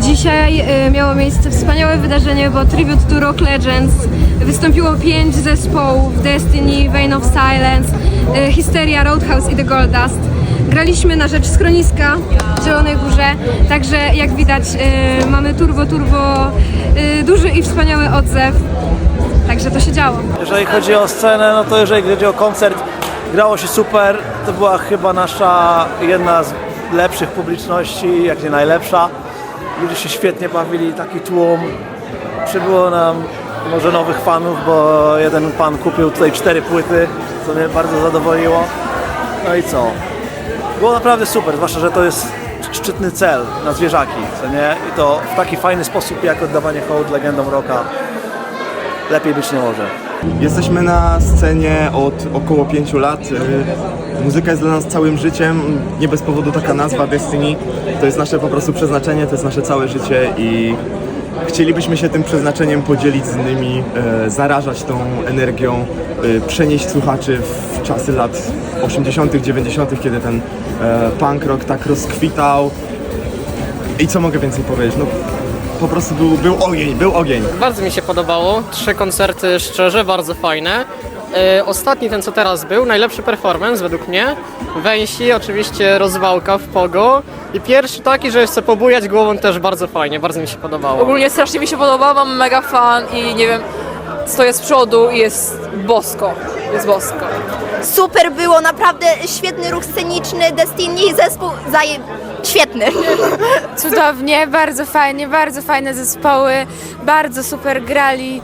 Dzisiaj y, miało miejsce wspaniałe wydarzenie, bo Tribute to Rock Legends wystąpiło pięć zespołów Destiny, Vein of Silence, y, Hysteria, Roadhouse i The Goldust. Graliśmy na rzecz schroniska w Zielonej Górze, także jak widać y, mamy turbo, turbo duży i wspaniały odzew. Także to się działo. Jeżeli chodzi o scenę, no to jeżeli chodzi o koncert, grało się super. To była chyba nasza jedna z lepszych publiczności, jak nie najlepsza. Ludzie się świetnie bawili, taki tłum. Przybyło nam może nowych fanów, bo jeden pan kupił tutaj cztery płyty, co mnie bardzo zadowoliło. No i co? Było naprawdę super, zwłaszcza, że to jest szczytny cel na zwierzaki, co nie? I to w taki fajny sposób jak oddawanie hołd legendom rocka. Lepiej być nie może. Jesteśmy na scenie od około 5 lat. Y, Muzyka jest dla nas całym życiem. Nie bez powodu taka nazwa Destiny. To jest nasze po prostu przeznaczenie, to jest nasze całe życie i chcielibyśmy się tym przeznaczeniem podzielić z innymi, e, zarażać tą energią, e, przenieść słuchaczy w czasy lat 80., 90., kiedy ten punk rock tak rozkwitał. I co mogę więcej powiedzieć? No, po prostu był, był ogień, był ogień. Bardzo mi się podobało. Trzy koncerty szczerze, bardzo fajne. Yy, ostatni, ten co teraz był, najlepszy performance według mnie. Węsi, oczywiście rozwałka w pogo. I pierwszy taki, że chcę pobujać głową też bardzo fajnie, bardzo mi się podobało. Ogólnie strasznie mi się podoba, mam mega fan i nie wiem, stoję z przodu i jest bosko. Jest bosko. Super było, naprawdę świetny ruch sceniczny, Destiny, zespół zaje... świetny. Cudownie, bardzo fajnie, bardzo fajne zespoły, bardzo super grali,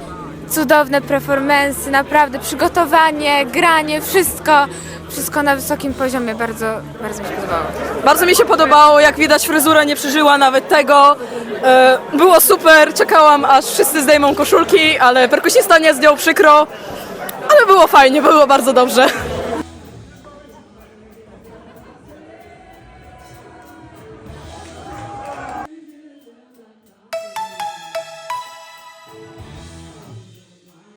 cudowne performance, naprawdę przygotowanie, granie, wszystko, wszystko na wysokim poziomie, bardzo, bardzo mi się podobało. Bardzo mi się podobało, jak widać fryzura nie przeżyła nawet tego. E, Było super, czekałam aż wszyscy zdejmą koszulki, ale perkusista nie zdjął przykro. Ale było fajnie, było bardzo dobrze.